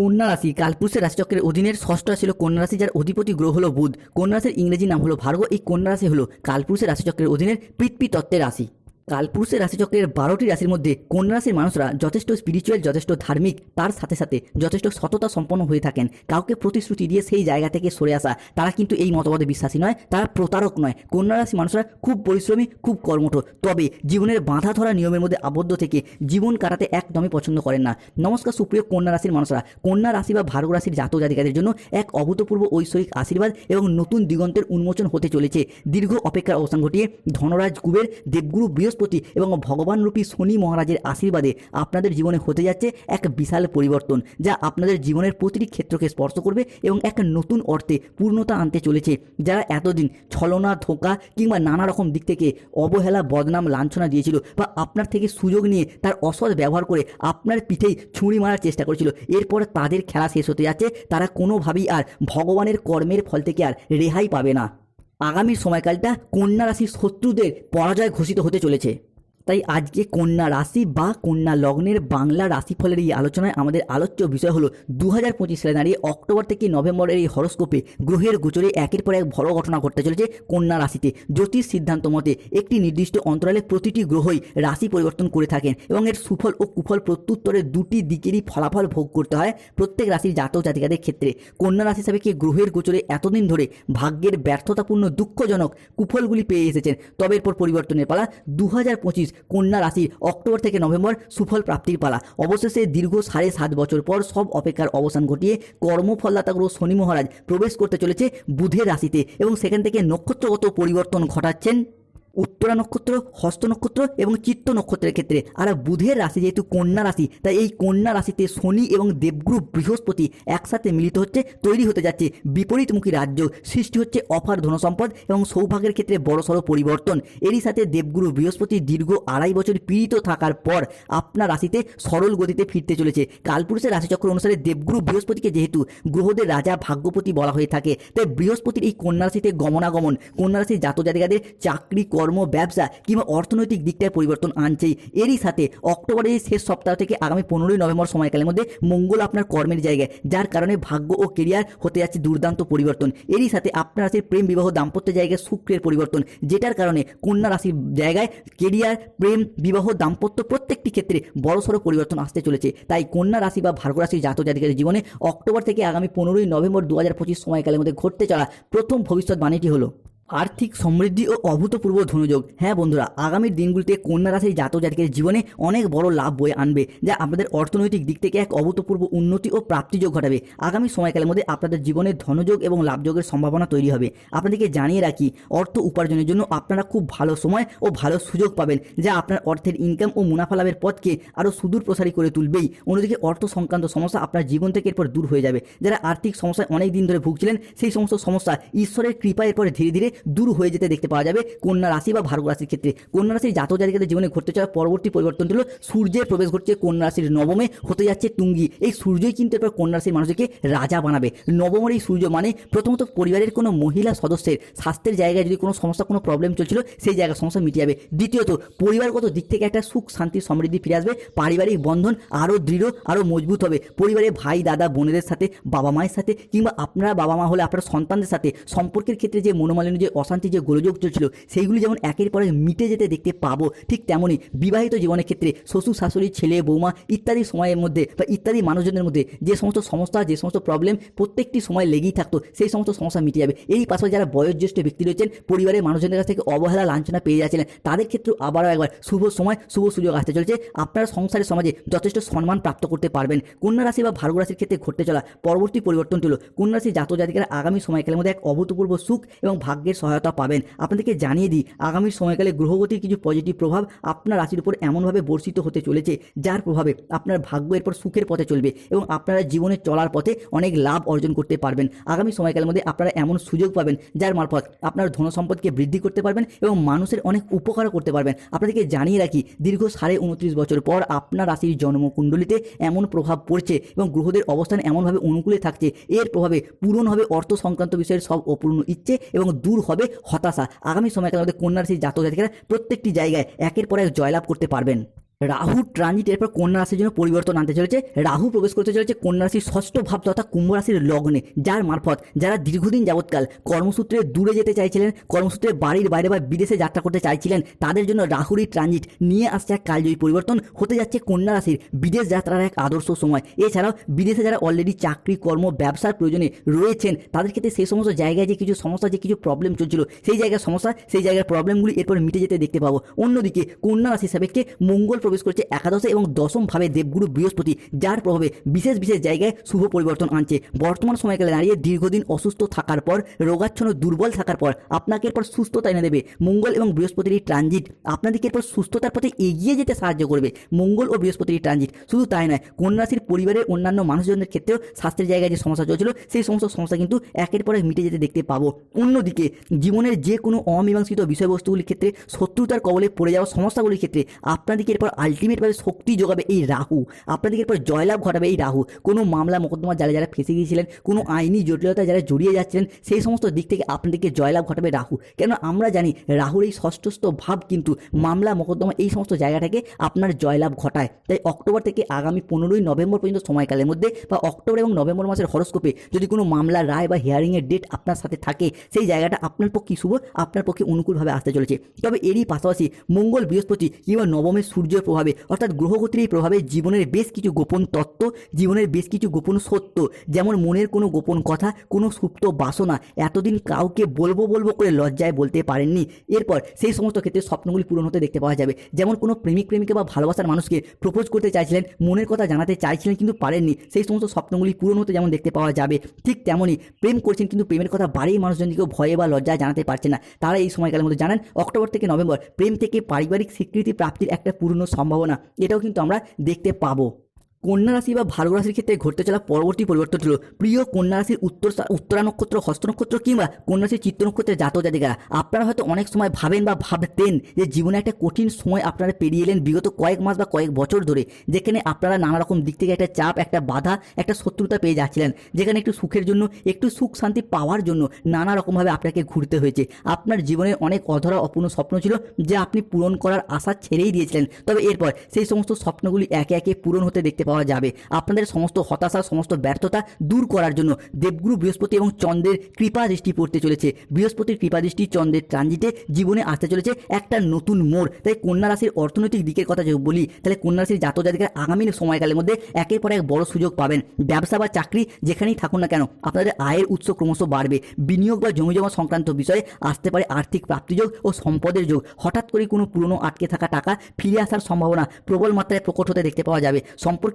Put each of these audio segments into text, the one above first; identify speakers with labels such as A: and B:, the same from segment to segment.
A: কন্যা রাশি কালপুরুষের রাশিচক্রের অধীনের ষষ্ঠ রাশি হলো কন্যা রাশি যার অধিপতি গ্রহ হল বুধ। কন্যা রাশির ইংরেজি নাম হলো ভার্গ এই কন্যা রাশি হল কালপুরুষের রাশিচক্রের অধীনের পৃথিবী তত্ত্বের রাশি। কালপুরুষের রাশিচক্রের বারোটি রাশির মধ্যে কন্যা রাশির মানুষরা যথেষ্ট স্পিরিচুয়াল যথেষ্ট ধার্মিক, তার সাথে সাথে যথেষ্ট সততা সম্পন্ন হয়ে থাকেন। কাউকে প্রতিশ্রুতি দিয়ে সেই জায়গা থেকে সরে আসা, তারা কিন্তু এই মতবাদে বিশ্বাসী নয়, তারা প্রতারক নয়। কন্যা রাশি মানুষরা খুব পরিশ্রমী, খুব কর্মঠ। তবে জীবনের বাঁধা ধরা নিয়মের মধ্যে আবদ্ধ থেকে জীবন কাটাতে একদমই পছন্দ করেন না। নমস্কার, সুপ্রিয় কন্যা রাশির মানুষরা। কন্যা রাশি বা ভার্গ রাশির জাতক জাতিকাদের জন্য এক অভূতপূর্ব ঐশ্বরিক আশীর্বাদ এবং নতুন দিগন্তের উন্মোচন হতে চলেছে। দীর্ঘ অপেক্ষার অবসান ঘটিয়ে ধনরাজ কুবের দেবগুরু বৃহস্পতি এবং ভগবান রূপী শনি মহারাজের আশীর্বাদে আপনাদের জীবনে হতে যাচ্ছে এক বিশাল পরিবর্তন, যা আপনাদের জীবনের প্রতিটি ক্ষেত্রকে স্পর্শ করবে এবং এক নতুন অর্থে পূর্ণতা আনতে চলেছে। যারা এতদিন ছলনা, ধোঁকা কিংবা নানা রকম দিক থেকে অবহেলা, বদনাম, লাঞ্ছনা দিয়েছিল বা আপনার থেকে সুযোগ নিয়ে তার অসৎ ব্যবহার করে আপনার পিঠেই ছুঁড়ি মারার চেষ্টা করেছিল, এরপর তাদের খেলা শেষ হতে যাচ্ছে। তারা কোনোভাবেই আর ভগবানের কর্মের ফল থেকে আর রেহাই পাবে না। আগামী সময়কালটা কন্যা রাশির শত্রুদের পরাজয় ঘোষিত হতে চলেছে। তাই আজকে কন্যা রাশি বা কন্যা লগ্নের বাংলা রাশিফলের এই আলোচনায় আমাদের আলোচ্য বিষয় হলো দু হাজার পঁচিশ সালে দাঁড়িয়ে অক্টোবর থেকে নভেম্বরের এই হরস্কোপে গ্রহের গোচরে একের পর এক বড় ঘটনা ঘটতে চলেছে কন্যা রাশিতে। জ্যোতিষ সিদ্ধান্ত মতে একটি নির্দিষ্ট অন্তরালে প্রতিটি গ্রহই রাশি পরিবর্তন করে থাকেন এবং এর সুফল ও কুফল প্রত্যুত্তরে দুটি দিকেরই ফলাফল ভোগ করতে হয় প্রত্যেক রাশির জাতক জাতিকাদের ক্ষেত্রে। কন্যা রাশি কি গ্রহের গোচরে এতদিন ধরে ভাগ্যের ব্যর্থতাপূর্ণ দুঃখজনক কুফলগুলি পেয়ে এসেছেন। তবে এরপর পরিবর্তনের পালা দু হাজার পঁচিশ কন্যা রাশি অক্টোবর থেকে নভেম্বর সুফল প্রাপ্তির পালা। অবশেষে দীর্ঘ সাড়ে সাত বছর পর সব অপেক্ষার অবসান ঘটিয়ে কর্মফলদাতা গ্রহ শনি মহারাজ প্রবেশ করতে চলেছে বুধের রাশিতে এবং সেখান থেকে নক্ষত্রগত পরিবর্তন ঘটাচ্ছেন উত্তরা নক্ষত্র, হস্ত নক্ষত্র এবং চিত্ত নক্ষত্রের ক্ষেত্রে। আর বুধের রাশি যেহেতু কন্যা রাশি, তাই এই কন্যা রাশিতে শনি এবং দেবগুরু বৃহস্পতি একসাথে মিলিত হচ্ছে, তৈরি হতে যাচ্ছে। বিপরীতমুখী রাজ্য সৃষ্টি হচ্ছে অফার ধনসম্পদ এবং সৌভাগ্যের ক্ষেত্রে বড়সড় পরিবর্তন। এরই সাথে দেবগুরু বৃহস্পতি দীর্ঘ আড়াই বছর পীড়িত থাকার পর আপনার রাশিতে সরল গতিতে ফিরতে চলেছে। কালপুরুষের রাশিচক্র অনুসারে দেবগুরু বৃহস্পতিকে যেহেতু গ্রহদের রাজা ভাগ্যপতি বলা হয়ে থাকে, তাই বৃহস্পতির এই কন্যা রাশিতে গমনাগমন। কন্যা রাশির জাতক জাতিকাদের চাকরি কর্ম, ব্যবসা কিংবা অর্থনৈতিক দিকটায় পরিবর্তন আনছেই। এরই সাথে অক্টোবরের শেষ সপ্তাহ থেকে আগামী পনেরোই নভেম্বর সময়কালের মধ্যে মঙ্গল আপনার কর্মের জায়গায়, যার কারণে ভাগ্য ও কেরিয়ার হতে যাচ্ছে দুর্দান্ত পরিবর্তন। এরই সাথে আপনার রাশির প্রেম বিবাহ দাম্পত্য জায়গায় শুক্রের পরিবর্তন, যেটার কারণে কন্যা রাশির জায়গায় কেরিয়ার প্রেম, বিবাহ, দাম্পত্য প্রত্যেকটি ক্ষেত্রে বড়সড় পরিবর্তন আসতে চলেছে। তাই কন্যা রাশি বা ভার্গ রাশির জাতক জাতিকাদের জীবনে অক্টোবর থেকে আগামী পনেরোই নভেম্বর দু হাজার পঁচিশ সময়কালের মধ্যে ঘটতে চলা প্রথম ভবিষ্যৎবাণীটি হলো আর্থিক সমৃদ্ধি ও অভূতপূর্ব ধনযোগ। হ্যাঁ বন্ধুরা, আগামী দিনগুলিতে কন্যা রাশির জাতক জাতিকের জীবনে অনেক বড় লাভ বয়ে আনবে, যা আপনাদের অর্থনৈতিক দিক থেকে এক অভূতপূর্ব উন্নতি ও প্রাপ্তিযোগ ঘটাবে। আগামী সময়কালের মধ্যে আপনাদের জীবনে ধনযোগ এবং লাভযোগের সম্ভাবনা তৈরি হবে। আপনাদেরকে জানিয়ে রাখি, অর্থ উপার্জনের জন্য আপনারা খুব ভালো সময় ও ভালো সুযোগ পাবেন, যা আপনার অর্থের ইনকাম ও মুনাফা লাভের পথকে আরও সুদূর প্রসারী করে তুলবেই। অন্যদিকে অর্থ সংক্রান্ত সমস্যা আপনার জীবন থেকে এরপর দূর হয়ে যাবে। যারা আর্থিক সমস্যায় অনেক দিন ধরে ভুগছিলেন, সেই সমস্ত সমস্যা ঈশ্বরের কৃপা এরপর ধীরে ধীরে দূর হয়ে যেতে দেখতে পাওয়া যাবে। কন্যা রাশি বা ভার্গ রাশির ক্ষেত্রে। কন্যা রাশির জাতক জাতিকাদের জীবনে ঘটতে চলা পরবর্তী পরিবর্তনটি হলো সূর্যের প্রবেশ ঘটছে কন্যা রাশির নবমে, হতে যাচ্ছে তুঙ্গি। এই সূর্যই কিন্তু এরপর কন্যা রাশির মানুষকে রাজা বানাবে। নবমের এই সূর্য মানে প্রথমত পরিবারের কোনো মহিলা সদস্যের স্বাস্থ্যের জায়গায় যদি কোনো সমস্যা, কোনো প্রবলেম চলছিল, সেই জায়গার সমস্যা মিটে যাবে। দ্বিতীয়ত, পরিবারগত দিক থেকে একটা সুখ, শান্তি, সমৃদ্ধি ফিরে আসবে। পারিবারিক বন্ধন আরও দৃঢ় আরও মজবুত হবে। পরিবারে ভাই, দাদা, বোনেদের সাথে বাবা মায়ের সাথে কিংবা আপনারা বাবা মা হলে আপনার সন্তানদের সাথে সম্পর্কের ক্ষেত্রে যে মনোমালিন্য, যে অশান্তি যে গোলযোগ চলছিল, সেইগুলি যেমন একের পরে মিটে যেতে দেখতে পাবো, ঠিক তেমনই বিবাহিত জীবনের ক্ষেত্রে শ্বশুর, শাশুড়ি, ছেলে, বৌমা ইত্যাদি সময়ের মধ্যে বা ইত্যাদি মানুষজনের মধ্যে যে সমস্ত সমস্যা, যে সমস্ত প্রবলেম প্রত্যেকটি সময় লেগেই থাকতো, সেই সমস্ত সমস্যা মিটে যাবে। এই পাশাপাশি যারা বয়োজ্যেষ্ঠ ব্যক্তি রয়েছেন, পরিবারের মানুষজনের কাছ থেকে অবহেলা, লাঞ্ছনা পেয়ে যাচ্ছিলেন তাদের ক্ষেত্রেও আবারও একবার শুভ সময়, শুভ সুযোগ আসতে চলেছে। আপনারা সংসারের সমাজে যথেষ্ট সম্মান প্রাপ্ত করতে পারবেন। কন্যা রাশি বা ভার্গ রাশির ক্ষেত্রে ঘটতে চলা পরবর্তী পরিবর্তন হলো, কন্যা রাশির জাতক জাতিকারা আগামী সময়কালের মধ্যে এক অভূতপূর্ব সুখ এবং ভাগ্যের সহায়তা পাবেন। আপনাদেরকে জানিয়ে দিই, আগামী সময়কালে গ্রহগতির কিছু পজিটিভ প্রভাব আপনার রাশির উপর এমনভাবে বর্ষিত হতে চলেছে, যার প্রভাবে আপনার ভাগ্য এরপর সুখের পথে চলবে এবং আপনারা জীবনে চলার পথে অনেক লাভ অর্জন করতে পারবেন। আগামী সময়কালের মধ্যে আপনারা এমন সুযোগ পাবেন, যার মারফত আপনার ধন সম্পদকে বৃদ্ধি করতে পারবেন এবং মানুষের অনেক উপকারও করতে পারবেন। আপনাদেরকে জানিয়ে রাখি, দীর্ঘ সাড়ে উনত্রিশ বছর পর আপনার রাশির জন্মকুণ্ডলিতে এমন প্রভাব পড়ছে এবং গ্রহদের অবস্থান এমনভাবে অনুকূলে থাকছে। এর প্রভাবে পূরণ হবে অর্থ সংক্রান্ত বিষয়ের সব অপূর্ণ ইচ্ছে এবং দূর হবে হতাশা। আগামী সময়কালের মধ্যে কন্যার সেই জাতক জাতিকারা প্রত্যেকটি জায়গায় একের পর এক জয়লাভ করতে পারবেন। রাহু ট্রানজিট এরপর কন্যা রাশির জন্য পরিবর্তন আনতে চলেছে। রাহু প্রবেশ করতে চলেছে কন্যা রাশির ষষ্ঠ ভাব তথা কুম্ভ রাশির লগ্নে, যার মারফত যারা দীর্ঘদিন যাবৎকাল কর্মসূত্রে দূরে যেতে চাইছিলেন, কর্মসূত্রে বাড়ির বাইরে বা বিদেশে যাত্রা করতে চাইছিলেন, তাদের জন্য রাহুরই ট্রানজিট নিয়ে আসছে এক কালজয়ী পরিবর্তন। হতে যাচ্ছে কন্যা রাশির বিদেশ যাত্রার এক আদর্শ সময়। এছাড়াও বিদেশে যারা অলরেডি চাকরি, কর্ম, ব্যবসার প্রয়োজনে রয়েছেন, তাদের ক্ষেত্রে সেই সমস্ত জায়গায় যে কিছু সমস্যা, যে কিছু প্রবলেম চলছিল, সেই জায়গার সমস্যা, সেই জায়গার প্রবলেমগুলি এরপর মিটে যেতে দেখতে পাবো। অন্যদিকে কন্যা রাশির সাপেক্ষে মঙ্গল প্রবেশ করছে একাদশে এবং দশম ভাবে দেবগুরু বৃহস্পতি, যার প্রভাবে বিশেষ বিশেষ জায়গায় শুভ পরিবর্তন আনছে। বর্তমান সময়কালে দাঁড়িয়ে দীর্ঘদিন অসুস্থ থাকার পর, রোগাচ্ছন্ন, দুর্বল থাকার পর, আপনাকে এরপর সুস্থতা এনে দেবে। মঙ্গল এবং বৃহস্পতির ট্রানজিট আপনাদেরকে এরপর সুস্থতার পথে এগিয়ে যেতে সাহায্য করবে। মঙ্গল ও বৃহস্পতির ট্রানজিট শুধু তাই নয় রাশির পরিবারের অন্যান্য মানুষজনের ক্ষেত্রেও স্বাস্থ্যের জায়গায় যে সমস্যা চলছিল, সেই সমস্ত সমস্যা কিন্তু একের পরে মিটে যেতে দেখতে পাবো। অন্যদিকে, জীবনের যে কোনো অমীমাংসিত বিষয়বস্তুগুলির ক্ষেত্রে শত্রুতার কবলে পড়ে যাওয়া সমস্যাগুলির ক্ষেত্রে আপনাদেরকে এরপর আলটিমেটভাবে শক্তি যোগাবে এই রাহু। আপনাদেরকে এরপর জয়লাভ ঘটাবে এই রাহু। কোনো মামলা মোকদ্দমা যারা যারা ফেঁসে গিয়েছিলেন, কোনো আইনি জটিলতা যারা জড়িয়ে যাচ্ছিলেন, সেই সমস্ত দিক থেকে আপনাদেরকে জয়লাভ ঘটাবে রাহু। কেন আমরা জানি রাহুর এই ষষ্ঠস্থ ভাব কিন্তু মামলা মোকদ্দমা এই সমস্ত জায়গাটাকে আপনার জয়লাভ ঘটায়। তাই অক্টোবর থেকে আগামী পনেরোই নভেম্বর পর্যন্ত সময়কালের মধ্যে বা অক্টোবর এবং নভেম্বর মাসের হরস্কোপে যদি কোনো মামলা রায় বা হিয়ারিংয়ের ডেট আপনার সাথে থাকে, সেই জায়গাটা আপনার পক্ষে শুভ, আপনার পক্ষে অনুকূলভাবে আসতে চলেছে। তবে এরই পাশাপাশি মঙ্গল বৃহস্পতি কিংবা নবমের সূর্যের প্রভাবে। অর্থাৎ গ্রহগতির এই প্রভাবে জীবনের বেশ কিছু গোপন তত্ত্ব, জীবনের বেশ কিছু গোপন সত্য, যেমন মনের কোনো গোপন কথা, কোনো সুপ্ত বাসনা, এতদিন কাউকে বলব বলব করে লজ্জায় বলতে পারেননি। এরপর সেই সমস্ত ক্ষেত্রে স্বপ্নগুলি পূরণ হতে দেখতে পাওয়া যাবে। যেমন কোনো প্রেমিক, প্রেমিকা বা ভালোবাসার মানুষকে প্রপোজ করতে চাইছিলেন, মনের কথা জানাতে চাইছিলেন কিন্তু পারেননি। সেই সমস্ত স্বপ্নগুলি পূরণ হতে যেমন দেখতে পাওয়া যাবে, ঠিক তেমনই প্রেম করছেন কিন্তু প্রেমের কথা বাড়ির মানুষজনকেও ভয়ে বা লজ্জায় জানাতে পারছে না। তারা এই সময়কালের মধ্যে জানান, অক্টোবর থেকে নভেম্বর, প্রেম থেকে পারিবারিক স্বীকৃতি প্রাপ্তির একটা পূর্ণ সম্ভাবনা এটাও কিন্তু আমরা দেখতে পাবো। কন্যা রাশি বা ভার্গ রাশির ক্ষেত্রে ঘটতে চলা পরবর্তী পরিবর্তন ছিল প্রিয় কন্যা রাশির উত্তর উত্তরা নক্ষত্র, হস্ত নক্ষত্র কিংবা কন্যা রাশির চিত্র নক্ষত্রের জাতক জাতিকারা আপনারা হয়তো অনেক সময় ভাবেন বা ভাবতেন যে জীবনে একটা কঠিন সময় আপনারা পেরিয়ে এলেন বিগত কয়েক মাস বা কয়েক বছর ধরে, যেখানে আপনারা নানা রকম দিক থেকে একটা চাপ, একটা বাধা, একটা শত্রুতা পেয়ে যাচ্ছিলেন। যেখানে একটু সুখের জন্য, একটু সুখ শান্তি পাওয়ার জন্য নানা রকমভাবে আপনাকে ঘুরতে হয়েছে। আপনার জীবনের অনেক অধরা, অপূর্ণ স্বপ্ন ছিল যে আপনি পূরণ করার আশা ছেড়েই দিয়েছিলেন। তবে এরপর সেই সমস্ত স্বপ্নগুলি একে একে পূরণ হতে দেখতে পাওয়া যাবে। আপনাদের সমস্ত হতাশা, সমস্ত ব্যর্থতা দূর করার জন্য দেবগুরু বৃহস্পতি এবং চন্দ্রের কৃপা দৃষ্টি পড়তে চলেছে। বৃহস্পতির কৃপা দৃষ্টি চন্দ্রের ট্রানজিটে জীবনে আসতে চলেছে একটা নতুন মোড়। তাই কন্যা রাশির অর্থনৈতিক দিকের কথা যদি বলি, তাহলে কন্যা রাশির জাতক জাতিকার আগামী সময়কালের মধ্যে একের পর এক বড় সুযোগ পাবেন। ব্যবসা বা চাকরি যেখানেই থাকুন না কেন, আপনাদের আয়ের উৎস ক্রমশ বাড়বে। বিনিয়োগ বা জমি জমা সংক্রান্ত বিষয়ে আসতে পারে আর্থিক প্রাপ্তিযোগ ও সম্পদের যোগ। হঠাৎ করে কোনো পুরনো আটকে থাকা টাকা ফিরে আসার সম্ভাবনা প্রবল মাত্রায় প্রকট হতে দেখতে পাওয়া যাবে।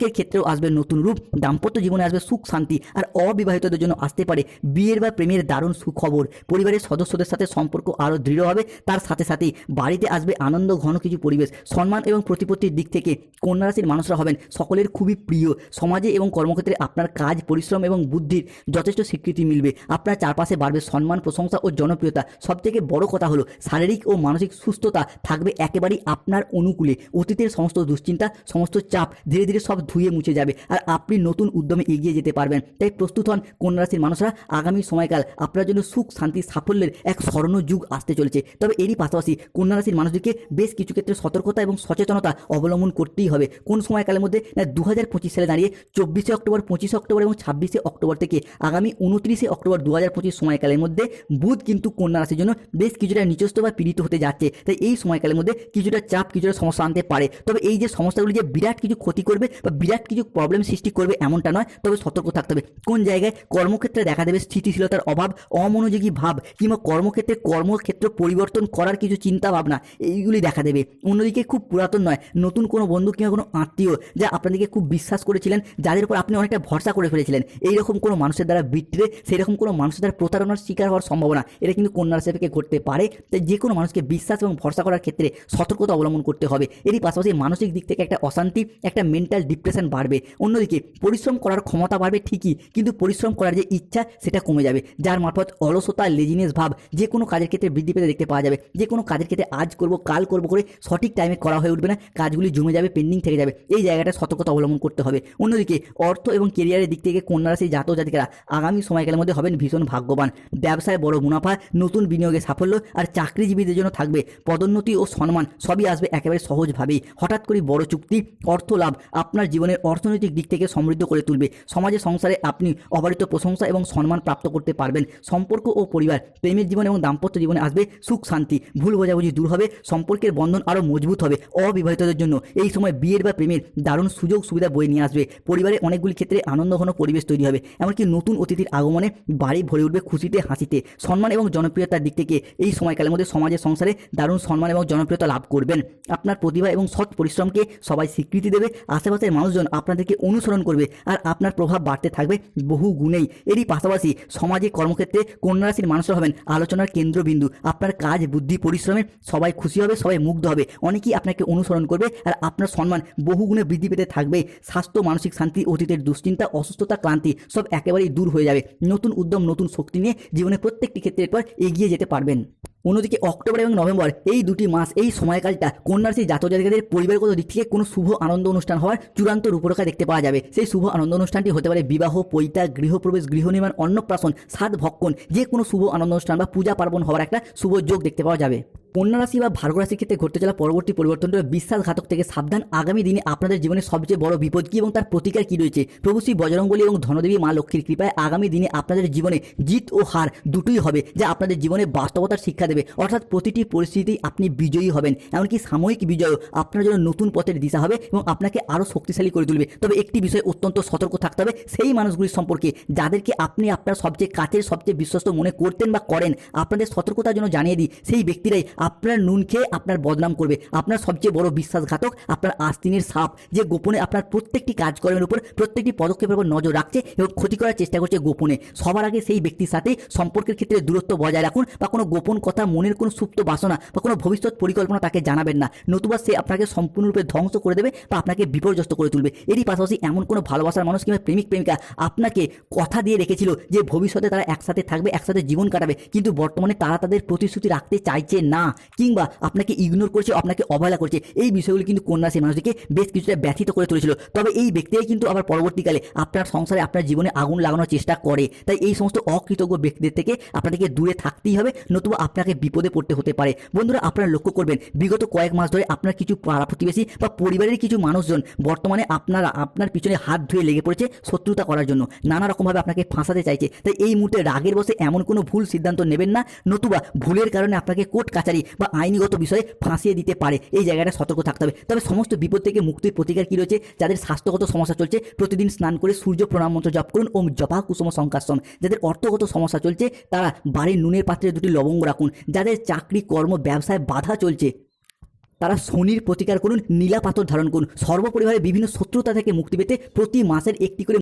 A: সম্পর্কের ক্ষেত্রেও আসবে নতুন রূপ, দাম্পত্য জীবনে আসবে সুখ, শান্তি আর অবিবাহিতদের জন্য আসতে পারে বিয়ের বা প্রেমের দারুণ সুখবর। পরিবারের সদস্যদের সাথে সম্পর্ক আরও দৃঢ় হবে, তার সাথে সাথেই বাড়িতে আসবে আনন্দ, ঘন কিছু পরিবেশ। সম্মান এবং প্রতিপত্তির দিক থেকে কন্যা রাশির মানুষরা হবেন সকলের খুবই প্রিয়। সমাজে এবং কর্মক্ষেত্রে আপনার কাজ, পরিশ্রম এবং বুদ্ধির যথেষ্ট স্বীকৃতি মিলবে। আপনার চারপাশে বাড়বে সম্মান, প্রশংসা ও জনপ্রিয়তা। সবথেকে বড় কথা হলো শারীরিক ও মানসিক সুস্থতা থাকবে একেবারেই আপনার অনুকূলে। অতীতের সমস্ত দুশ্চিন্তা, সমস্ত চাপ ধীরে ধীরে সব ধুয়ে মুছে যাবে। আর আপনি নতুন উদ্যমে এগিয়ে যেতে পারবেন। তাই প্রস্তুত হন কন্যা রাশির মানুষরা। আগামী সময়কাল আপনার জন্য সুখ, শান্তি, সাফল্যের এক স্বর্ণ যুগ আসতে চলেছে। তবে এরই পাশাপাশি কন্যা রাশির মানুষদেরকে বেশ কিছু ক্ষেত্রে সতর্কতা এবং সচেতনতা অবলম্বন করতেই হবে। কোন সময়কালের মধ্যে? না দু হাজার পঁচিশ সালে দাঁড়িয়ে চব্বিশে অক্টোবর, পঁচিশে অক্টোবর এবং ছাব্বিশে অক্টোবর থেকে আগামী উনত্রিশে অক্টোবর দু হাজার পঁচিশ সময়কালের মধ্যে বুধ কিন্তু কন্যা রাশির জন্য বেশ কিছুটা নিচস্ত বা পীড়িত হতে যাচ্ছে। তাই এই সময়কালের মধ্যে কিছুটা চাপ, কিছুটা সমস্যা আনতে পারে। তবে এই যে সমস্যাগুলি যে বিরাট কিছু ক্ষতি করবে বা বিরাট কিছু প্রবলেম সৃষ্টি করবে এমনটা নয়, তবে সতর্ক থাকতে হবে। কোন জায়গায় কর্মক্ষেত্রে দেখা দেবে স্থিতিশীলতার অভাব, অমনোযোগী ভাব, কিংবা কর্মক্ষেত্রে কর্মক্ষেত্র পরিবর্তন করার কিছু চিন্তা ভাবনা, এইগুলি দেখা দেবে। অন্যদিকে খুব পুরাতন নয়, নতুন কোনো বন্ধু কিংবা কোনো আত্মীয় যা আপনাদেরকে খুব বিশ্বাস করেছিলেন, যাদের উপর আপনি অনেকটা ভরসা করে ফেলেছিলেন। এইরকম কোনো মানুষের দ্বারা বিট্রে সেরকম কোনো মানুষের দ্বারা প্রতারণার শিকার হওয়ার সম্ভাবনা, এটা কিন্তু কন্যা রাশি থেকে ঘটতে পারে। তাই যে কোনো মানুষকে বিশ্বাস এবং ভরসা করার ক্ষেত্রে সতর্কতা অবলম্বন করতে হবে। এরই পাশাপাশি মানসিক দিক থেকে একটা অশান্তি, একটা মেন্টাল ডিপ্রেশন মোটিভেশন বাড়বে। অন্যদিকে পরিশ্রম করার ক্ষমতা বাড়বে ঠিকই, কিন্তু পরিশ্রম করার যে ইচ্ছা সেটা কমে যাবে, যার মারফত অলসতা লেজিনেস ভাব যে কোনো কাজের ক্ষেত্রে বৃদ্ধি পেতে দেখতে পাওয়া যাবে। যে কোনো কাজের ক্ষেত্রে আজ করব, কাল করব করে সঠিক টাইমে করা হয়ে উঠবে না, কাজগুলি জমে যাবে পেন্ডিং থেকে যাবে। এই জায়গাটা সতর্কতা অবলম্বন করতে হবে। অন্যদিকে অর্থ এবং কেরিয়ারের দিক থেকে কন্যা রাশি জাতক জাতিকারা আগামী সময়কালের মধ্যে হবেন ভীষণ ভাগ্যবান। ব্যবসায় বড় মুনাফা, নতুন বিনিয়োগে সাফল্য আর চাকরিজীবীদের জন্য থাকবে পদোন্নতি ও সম্মান, সবই আসবে একেবারে সহজভাবেই। হঠাৎ করে বড় চুক্তি অর্থ লাভ আপনার জীবনের অর্থনৈতিক দিক থেকে সমৃদ্ধ করে তুলবে। সমাজে, সংসারে আপনি অবারিত প্রশংসা এবং সম্মান প্রাপ্ত করতে পারবেন। সম্পর্ক ও পরিবার, প্রেমের জীবন এবং দাম্পত্য জীবনে আসবে সুখ, শান্তি। ভুল বোঝাবুঝি দূর হবে, সম্পর্কের বন্ধন আরও মজবুত হবে অবিবাহিতদের জন্য। এই সময় বিয়ের বা প্রেমের দারুণ সুযোগ সুবিধা বয়ে নিয়ে আসবে। পরিবারে অনেকগুলি ক্ষেত্রে আনন্দঘন পরিবেশ তৈরি হবে, এমনকি নতুন অতিথির আগমনে বাড়ি ভরে উঠবে খুশিতে, হাসিতে। সম্মান এবং জনপ্রিয়তার দিক থেকে এই সময়কালের মধ্যে সমাজের সংসারে দারুণ সম্মান এবং জনপ্রিয়তা লাভ করবেন। আপনার প্রতিভা এবং সৎ পরিশ্রমকে সবাই স্বীকৃতি দেবে। আশেপাশের মানুষজন আপনাদেরকে অনুসরণ করবে আর আপনার প্রভাব বাড়তে থাকবে বহু গুণেই। এরই পাশাপাশি সমাজে কর্মক্ষেত্রে কন্যা রাশির মানুষরা হবেন আলোচনার কেন্দ্রবিন্দু। আপনার কাজ, বুদ্ধি, পরিশ্রমে সবাই খুশি হবে, সবাই মুগ্ধ হবে। অনেকেই আপনাকে অনুসরণ করবে আর আপনার সম্মান বহু গুণে বৃদ্ধি পেতে থাকবে। স্বাস্থ্য, মানসিক শান্তি, অতীতের দুশ্চিন্তা, অসুস্থতা, ক্লান্তি সব একেবারেই দূর হয়ে যাবে। নতুন উদ্যম, নতুন শক্তি নিয়ে জীবনের প্রত্যেকটি ক্ষেত্রে এরপর এগিয়ে যেতে পারবেন। অন্যদিকে অক্টোবর এবং নভেম্বর, এই দুটি মাস, এই সময়কালটা কন্যাশ্রী জাতক জাতিকাদের পরিবারগত দিক থেকে কোনো শুভ আনন্দ অনুষ্ঠান হওয়ার চূড়ান্ত রূপরেখা দেখতে পাওয়া যাবে। সেই শুভ আনন্দ অনুষ্ঠানটি হতে পারে বিবাহ, পৈতা, গৃহপ্রবেশ গৃহ নির্মাণ অন্নপ্রাশন সাত ভক্ষণ যে কোনো শুভ আনন্দ অনুষ্ঠান বা পূজা পার্বণ হওয়ার একটা শুভ যোগ দেখতে পাওয়া যাবে। কন্যা রাশি বা ভার্গ রাশির ক্ষেত্রে ঘটতে চলা পরবর্তী পরিবর্তনটা বিশ্বাসঘাতক থেকে সাবধান আগামী দিনে আপনাদের জীবনে সবচেয়ে বড় বিপদ কি এবং তার প্রতিকার কী রয়েছে? প্রভু শ্রী বজরঙ্গলী এবং ধনদেবী মা লক্ষ্মীর কৃপায় আগামী দিনে আপনাদের জীবনে জিত ও হার দুটোই হবে যা আপনাদের জীবনে বাস্তবতার শিক্ষা দেবে। অর্থাৎ প্রতিটি পরিস্থিতিতেই আপনি বিজয়ী হবেন, এমনকি সাময়িক বিজয়ও আপনার জন্য নতুন পথের দিশা হবে এবং আপনাকে আরও শক্তিশালী করে তুলবে। তবে একটি বিষয়ে অত্যন্ত সতর্ক থাকতে হবে, সেই মানুষগুলির সম্পর্কে যাদেরকে আপনি আপনার সবচেয়ে কাছের, সবচেয়ে বিশ্বস্ত মনে করতেন বা করেন, আপনাদের সতর্কতার জন্য জানিয়ে দিই, সেই ব্যক্তিরাই আপনার নুন খেয়ে আপনার বদনাম করবে। আপনার সবচেয়ে বড় বিশ্বাসঘাতক আপনার আস্তিনের সাপ, যে গোপনে আপনার প্রত্যেকটি কাজকর্মের উপর প্রত্যেকটি পদক্ষেপের উপর নজর রাখছে এবং ক্ষতি করার চেষ্টা করছে গোপনে। সবার আগে সেই ব্যক্তির সাথে সম্পর্কের ক্ষেত্রে দূরত্ব বজায় রাখুন বা কোনো গোপন কথা, মনের কোনো সুপ্ত বাসনা বা কোনো ভবিষ্যৎ পরিকল্পনা তাকে জানাবেন না। নতুবা সে আপনাকে সম্পূর্ণরূপে ধ্বংস করে দেবে বা আপনাকে বিপর্যস্ত করে তুলবে। এরই পাশাপাশি এমন কোনো ভালোবাসার মানুষ কিংবা প্রেমিক, প্রেমিকা আপনাকে কথা দিয়ে রেখেছিল যে ভবিষ্যতে তারা একসাথে থাকবে, একসাথে জীবন কাটাবে, কিন্তু বর্তমানে তারা তাদের প্রতিশ্রুতি রাখতে চাইছে না। কিংবা আপনাকে ইগনোর করছে, আপনাকে অবহেলা করছে, এই বিষয়গুলি কিন্তু কন্যা সেই মানুষটিকে বেশ কিছুটা ব্যথিত করে তুলেছিল। তবে এই ব্যক্তিরাই কিন্তু আবার পরবর্তীকালে আপনার সংসারে, আপনার জীবনে আগুন লাগানোর চেষ্টা করে। তাই এই সমস্ত অকৃতজ্ঞ ব্যক্তিদের থেকে আপনাদেরকে দূরে থাকতেই হবে, নতুবা আপনাকে বিপদে পড়তে হতে পারে। বন্ধুরা, আপনারা লক্ষ্য করবেন, বিগত কয়েক মাস ধরে আপনার কিছু পাড়া প্রতিবেশী বা পরিবারের কিছু মানুষজন বর্তমানে আপনারা, আপনার পিছনে হাত ধুয়ে লেগে পড়েছে শত্রুতা করার জন্য। নানা রকমভাবে আপনাকে ফাঁসাতে চাইছে। তাই এই মুহূর্তে রাগের বসে এমন কোনো ভুল সিদ্ধান্ত নেবেন না, নতুবা ভুলের কারণে আপনাকে কোর্ট কাচারি বা আইনগত বিষয়ে ফাঁসিয়ে দিতে পারে। এই জায়গাটা সতর্ক থাকতে হবে। তবে সমস্ত বিপদ থেকে মুক্তির প্রতিকার কী রয়েছে? যাদের স্বাস্থ্যগত সমস্যা চলছে, প্রতিদিন স্নান করে সূর্য প্রণাম মন্ত্র জপ করুন ও জপা কুসুম সংকাশম যাদের অর্থগত সমস্যা চলছে, তারা বাড়ির নুনের পাত্রে দুটি লবঙ্গ রাখুন। যাদের চাকরি, কর্ম, ব্যবসায় বাধা চলছে, তারা শনির প্রতিকার করুন, নীলা পাথর ধারণ করুন। সর্বপরিবারে বিভিন্ন শত্রুতা থেকে মুক্তি পেতে প্রতি মাসের একটি করে